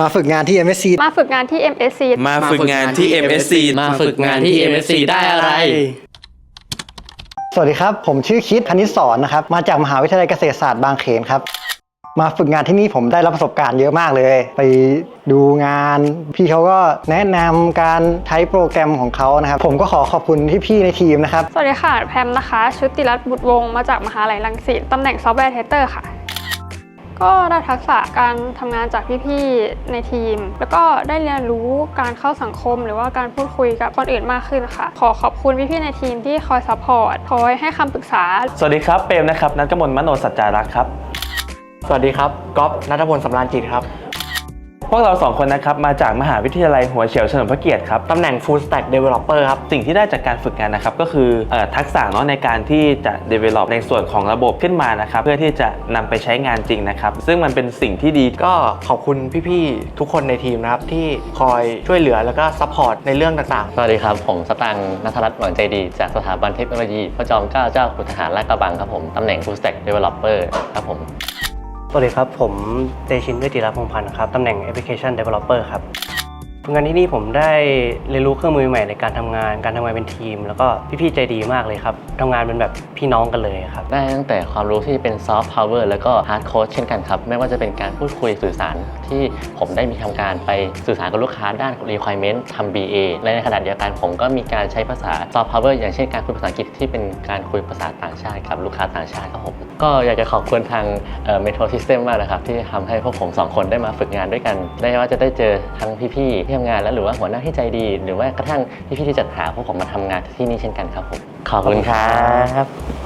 มาฝึกงานที่ MSC มาฝึกงานที่ MSC มาฝึกงานที่ MSC มาฝึกงานที่ MSC ได้อะไร สวัสดีครับ ผมชื่อคิดพนิษฐ์สอนนะครับ มาจากมหาวิทยาลัยเกษตรศาสตร์บางเขนครับ มาฝึกงานที่นี่ผมได้รับประสบการณ์เยอะมากเลย ไปดูงาน พี่เขาก็แนะนำการใช้โปรแกรมของเขานะครับ ผมก็ขอขอบคุณที่พี่ๆในทีมนะครับ สวัสดีค่ะ แพมนะคะ ชุติรัตน์บุตรวงศ์มาจากมหาลัยรังสิตตำแหน่งซอฟต์แวร์เทสเตอร์ค่ะ ก็ได้ทักษะการทำงานจากพี่ๆในทีม แล้วก็ได้เรียนรู้การเข้าสังคม หรือว่าการพูดคุยกับคนอื่นมากขึ้นค่ะ ขอขอบคุณพี่ๆในทีมที่คอยซัพพอร์ตคอยให้คำปรึกษา สวัสดีครับเปรมนะครับนัทกมลมโนสัจจารักษ์ครับ สวัสดีครับก๊อฟนัทพลสำราญจิตครับ พวกเราสองคนนะครับ มาจากมหาวิทยาลัยหัวเฉียวเฉลิมพระเกียรติครับ ตำแหน่ง Full Stack Developer ครับ สิ่งที่ได้จากการฝึกงานนะครับ ก็คืออทักษะเนาะในการที่จะ develop ในส่วนของระบบขึ้นมานะครับ เพื่อที่จะนำไปใช้งานจริงนะครับ ซึ่งมันเป็นสิ่งที่ดีก็ขอบคุณพี่ๆ ทุกคนในทีมนะครับ ที่คอยช่วยเหลือแล้วก็ซัพพอร์ตในเรื่องต่างๆ สวัสดีครับ ผมสตังค์นัทรัตน์หวังใจดีจากสถาบันเทคโนโลยีพระจอมเกล้าเจ้าคุณทหารลาดกระบังครับผมตำแหน่ง Full Stack Developer ครับผม สวัสดีครับ ผมเตชินเวติรพงษ์พันธ์ครับ ตำแหน่ง Application Developer ครับ งานที่นี่ผมได้เรียนรู้เครื่องมือใหม่ในการทำงาน การทำงานเป็นทีม แล้วก็พี่ๆใจดีมากเลยครับทำงานเป็นแบบพี่น้องกันเลยครับ ได้ตั้งแต่ความรู้ที่เป็น Soft Power แล้วก็ Hard Code เช่นกันครับ ไม่ว่าจะเป็นการพูดคุยสื่อสารที่ผมได้มีทำการไปสื่อสารกับลูกค้าด้าน Requirement ทำ BA และในขณะเดียวกันผมก็มีการใช้ภาษา Soft Power อร์อย่างเช่นการคุยภาษาอังกฤษที่เป็นการคุยภาษาต่างชาติกับลูกค้าต่างชาติครับผมก็อยากจะขอบคุณทางเอ่อ Metro System มากนะครับที่ทำให้พวกผมสองคนได้มาฝึกงานด้วยกันได้ว่าจะได้เจอทั้งพี่ๆที่ทำงานแล้วหรือว่าหัวหน้าที่ใจดี หรือว่ากระทั่งพี่ๆที่จัดหาพวกผมมาทำงานที่นี่เช่นกันครับผมขอบคุณครับ